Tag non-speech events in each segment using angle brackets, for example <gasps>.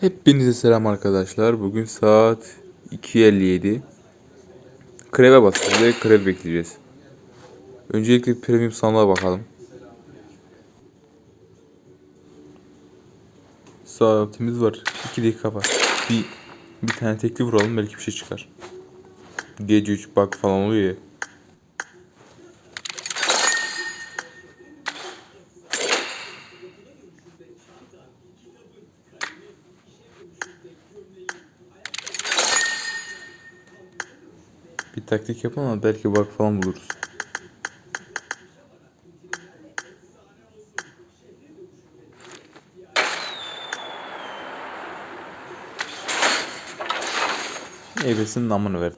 Hepinize selam arkadaşlar. Bugün saat 2.57. Kreve basacağız ve kreve bekleyeceğiz. Öncelikle premium sandığa bakalım. Saatimiz var. 2 dakika var. Bir, bir tane tekli vuralım belki bir şey çıkar. Gece 3 bug falan oluyor ya. Taktik yapalım ama belki bug falan buluruz. Ebesinin namını ver.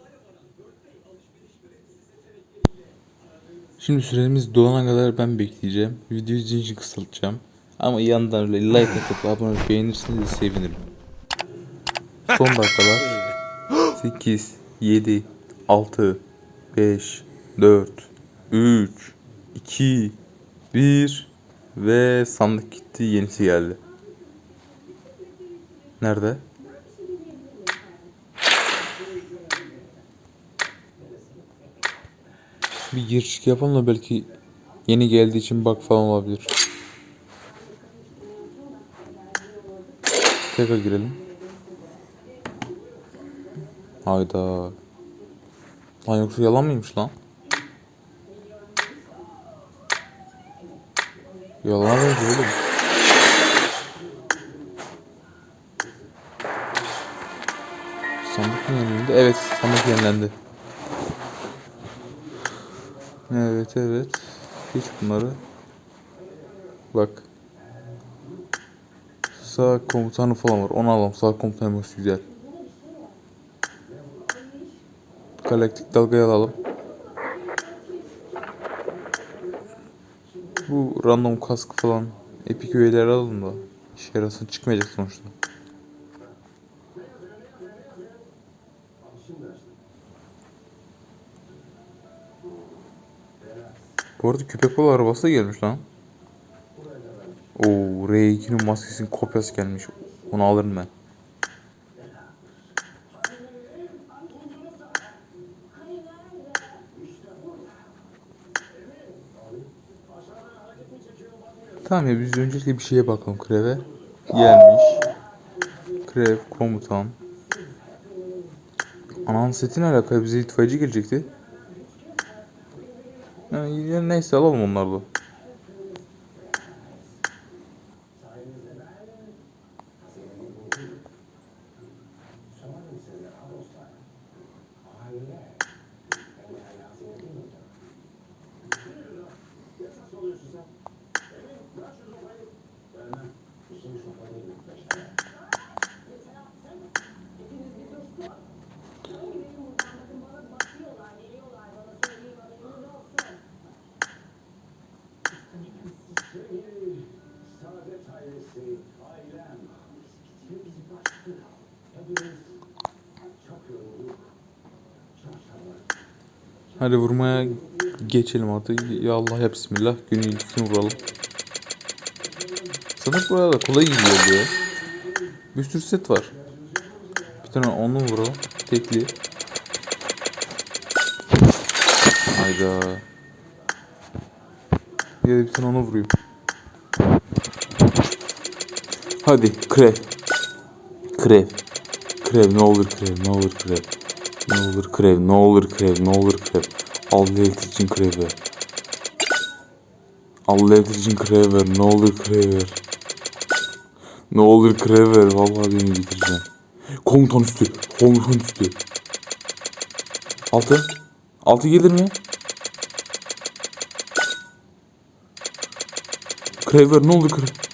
Şimdi süremiz dolana kadar ben bekleyeceğim. Videoyu zincir kısaltacağım. Ama yandan öyle like atıp abone olup beğenirseniz sevinirim. Son dakikalar. <gasps> 8, 7, 6, 5, 4, 3, 2, 1 ve sandık gitti yenisi geldi. Nerede? Bir gir çık yapalım da belki yeni geldiği için bug falan olabilir. Tekrar girelim. Hayda. Lan yoksa yalan mıymış lan? Yalan mıydı oğlum? Sandık mı yenilendi? Evet sandık yenilendi. Evet evet. Geç bunları. Bak. Sağ komutanı falan var. Onu alalım. Sağ komutanı güzel. Galaktik dalgayı alalım. Bu random kask falan epik üyeleri alalım da işe yarasın çıkmayacak sonuçta. Bu arada köpek balığı arabası da gelmiş lan. Oo R2'nin maskesinin kopyası gelmiş. Onu alırım ben. Tamam ya biz öncelikle bir şeye bakalım Krev'e. Gelmiş. Krev, komutan. Anan seti ne alaka? Bize itfaiyeci gelecekti. Yani, yani neyse alalım onları Hadi vurmaya geçelim artık. Ya Allah ya Bismillah. Günün ilkini vuralım. Zaten buraya da kolay gidiyor ya. Bir sürü set var. Bir tane onu vuralım. Tekli. Hayda. De bir tane onu vurayım. Hadi krev. Krev. Krev ne olur krev ne olur krev. Ne olur krev ne olur krev ne olur krev. Allah için krev ver. Allah için krev ver ne olur krev ver. Ne olur krev ver vallahi beni bitireceğim. Komutan üstü komutan üstü. Altı. Altı gelir mi? Krev ver ne olur krev.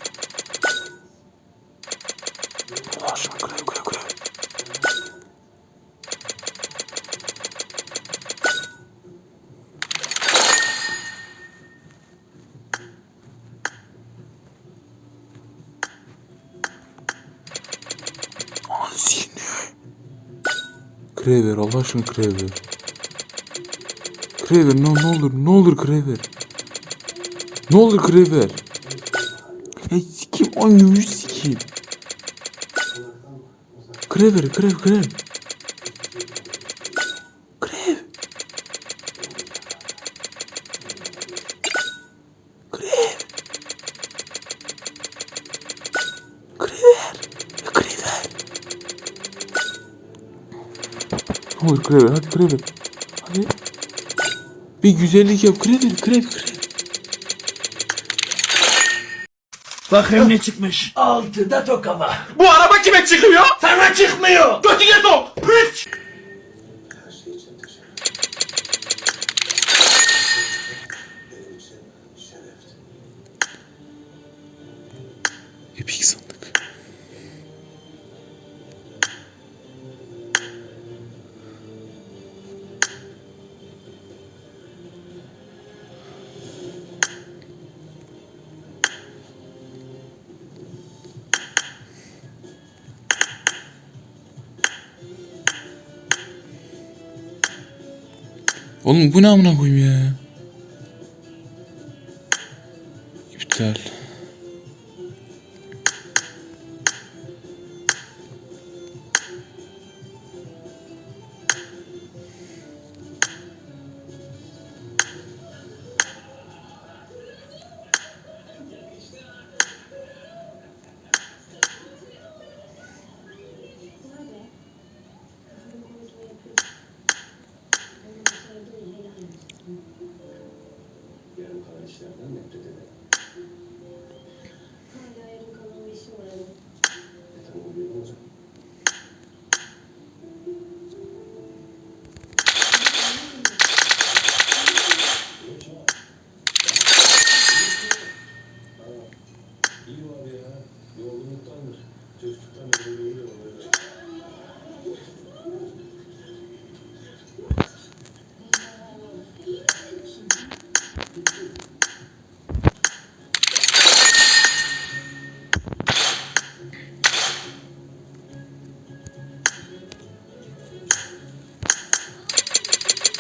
Krever Allah aşkına krever. Krever ne, ne olur ne olur krever. Ne olur krever. Ya sikim oynuyor sikim. Krever, krev, krev. Krev. Hayır krever, hadi krever. Hadi. Bir güzellik yap, krever, krev, krev. Bakayım ne çıkmış. Altıda tokama. Bu araba kime çıkıyor? Sana çıkmıyor. Götüne sok. Piç. Oğlum bu ne amına koyayım ya? İptal.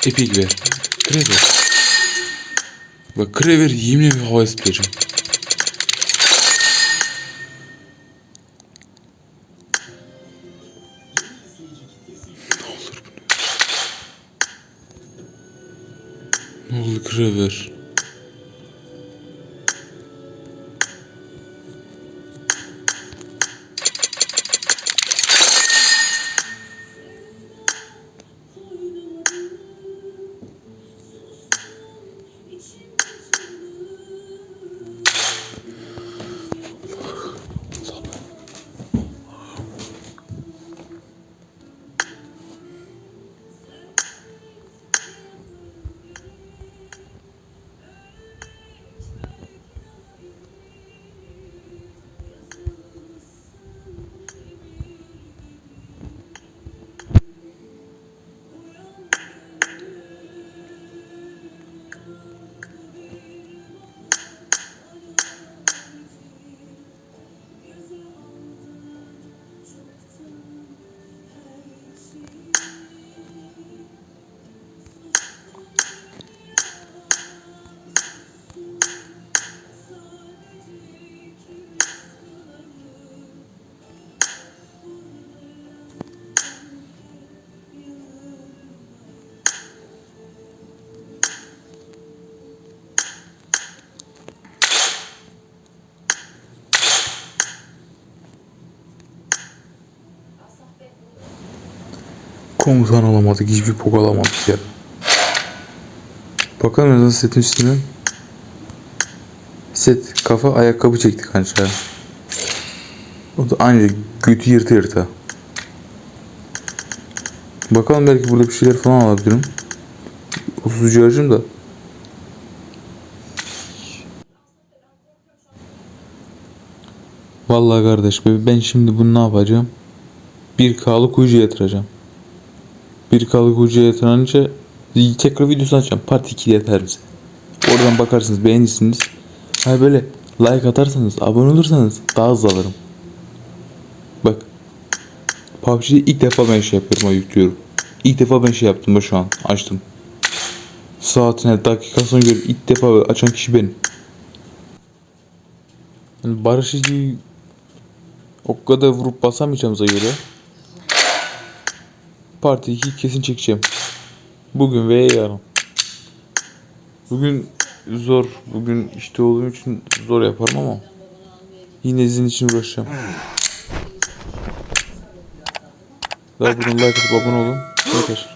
Epik ver. Krever. Bak Krever yemin ederim hava zıplayacağım. Ne olur bunu Komutan alamadık. Hiçbir pok alamadık ya. Bakalım nasıl setin üstünden. Set kafa ayakkabı çekti kanka. O da aynı götü yırtı yırta. Bakalım belki burada bir şeyler falan alabilirim. O sucuğu harcım da. Vallahi kardeş be, ben şimdi bunu ne yapacağım? Bir K'lık ucu yatıracağım. Bir K'lık ucu yatırınca tekrar videosunu açacağım. Part 2 yeter bize. Oradan bakarsınız beğenirsiniz. Ha böyle like atarsanız abone olursanız daha hızlı alırım. Bak. PUBG'de ilk defa ben şey yapıyorum yüklüyorum. İlk defa ben şey yaptım şu an açtım. Saatine dakikasına göre ilk defa açan kişi benim. Yani barışçı gibi O kadar vurup basamayacağımıza göre Parti 2 kesin çekeceğim. Bugün veya yarın. Bugün zor. Bugün işte olduğum için zor yaparım ama yine sizin için uğraşacağım. Daha buradan like atıp abone olun. Yeter.